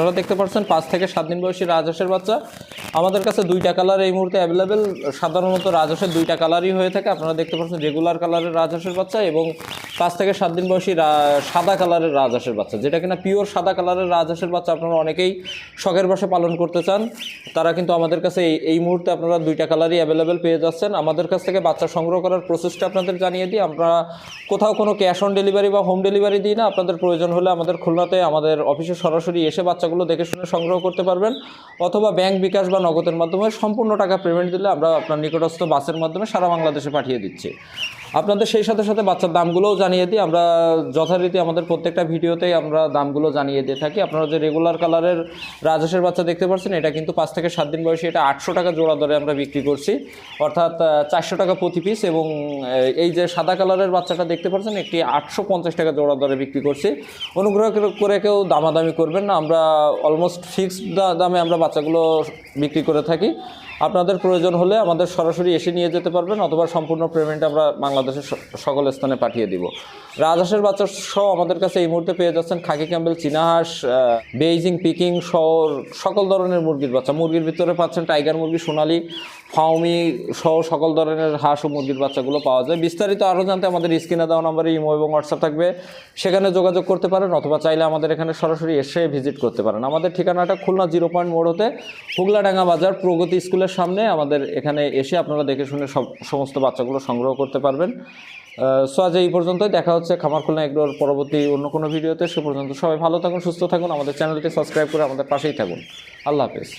আপনারা দেখতে পাচ্ছেন, পাঁচ থেকে সাত দিন বয়সী রাজহাঁসের বাচ্চা। আমাদের কাছে দুইটা কালার এই মুহূর্তে অ্যাভেলেবেল সাধারণত রাজহাঁসের দুইটা কালারই হয়ে থাকে। আপনারা দেখতে পাচ্ছেন রেগুলার কালারের রাজহাঁসের বাচ্চা এবং পাঁচ থেকে সাত দিন বয়সী সাদা কালারের রাজহাঁসের বাচ্চা। যেটা কিনা পিওর সাদা কালারের রাজহাঁসের বাচ্চা আপনারা অনেকেই শখের বসে পালন করতে চান। তারা কিন্তু আমাদের কাছে এই এই মুহূর্তে আপনারা দুইটা কালারই অ্যাভেলেবেল পেয়ে যাচ্ছেন। আমাদের কাছ থেকে বাচ্চা সংগ্রহ করার প্রসেসটা আপনাদের জানিয়ে দিই। আমরা কোথাও কোনো ক্যাশ অন ডেলিভারি বা হোম ডেলিভারি দিই না। আপনাদের প্রয়োজন হলে আমাদের খুলনাতে আমাদের অফিসে সরাসরি এসে বাচ্চাগুলো দেখে শুনে সংগ্রহ করতে পারবেন। অথবা ব্যাংক বিকাশ বা নগদের মাধ্যমে সম্পূর্ণ টাকা পেমেন্ট দিলে আমরা আপনার নিকটস্থ বাসের মাধ্যমে সারা বাংলাদেশে পাঠিয়ে দিচ্ছি। আপনাদের সেই সাথে সাথে বাচ্চার দামগুলোও জানিয়ে দিই। আমরা যথারীতি আমাদের প্রত্যেকটা ভিডিওতেই আমরা দামগুলো জানিয়ে দিয়ে থাকি। আপনারা যে রেগুলার কালারের রাজহাঁসের বাচ্চা দেখতে পাচ্ছেন, এটা কিন্তু পাঁচ থেকে সাত দিন বয়সে, এটা আটশো টাকা জোড়া দরে আমরা বিক্রি করছি। অর্থাৎ চারশো টাকা প্রতি পিস এবং এই যে সাদা কালারের বাচ্চাটা দেখতে পাচ্ছেন, একটি আটশো পঞ্চাশ টাকা জোড়া দরে বিক্রি করছি। অনুগ্রহ করে কেউ দামাদামি করবেন না। আমরা অলমোস্ট ফিক্সড দামে আমরা বাচ্চাগুলো বিক্রি করে থাকি। আপনাদের প্রয়োজন হলে আমাদের সরাসরি এসে নিয়ে যেতে পারবেন অথবা সম্পূর্ণ পেমেন্ট আমরা বাংলাদেশের সকল স্থানে পাঠিয়ে দিব। রাজহাঁসের বাচ্চা সহ আমাদের কাছে এই মুহূর্তে পেয়ে যাচ্ছেন খাকি ক্যাম্বেল চীনাহাঁস বেইজিং, পিকিং সহ সকল ধরনের মুরগির বাচ্চা। মুরগির ভিতরে পাচ্ছেন টাইগার মুরগি, সোনালি ফাউমি সহ সকল ধরনের হাঁস ও মুরগির বাচ্চাগুলো পাওয়া যায়। বিস্তারিত আরও জানতে আমাদের স্ক্রিনে দেওয়া নম্বরে ইমো এবং হোয়াটসঅ্যাপ থাকবে। সেখানে যোগাযোগ করতে পারেন অথবা চাইলে আমাদের এখানে সরাসরি এসে ভিজিট করতে পারেন। আমাদের ঠিকানাটা খুলনা জিরো পয়েন্ট মোড় হতে হুগলাডাঙ্গা বাজার, প্রগতি স্কুলের সামনে আমাদের এখানে এসে আপনারা দেখে শুনে সব, সমস্ত বাচ্চাগুলো সংগ্রহ করতে পারবেন। সো আজ এই পর্যন্তই। দেখা হচ্ছে খামার খুলনা এগুলোর পরবর্তী অন্য কোনো ভিডিওতে। সে পর্যন্ত সবাই ভালো থাকুন, সুস্থ থাকুন। আমাদের চ্যানেলটি সাবস্ক্রাইব করে আমাদের পাশেই থাকুন। আল্লাহ হাফেজ।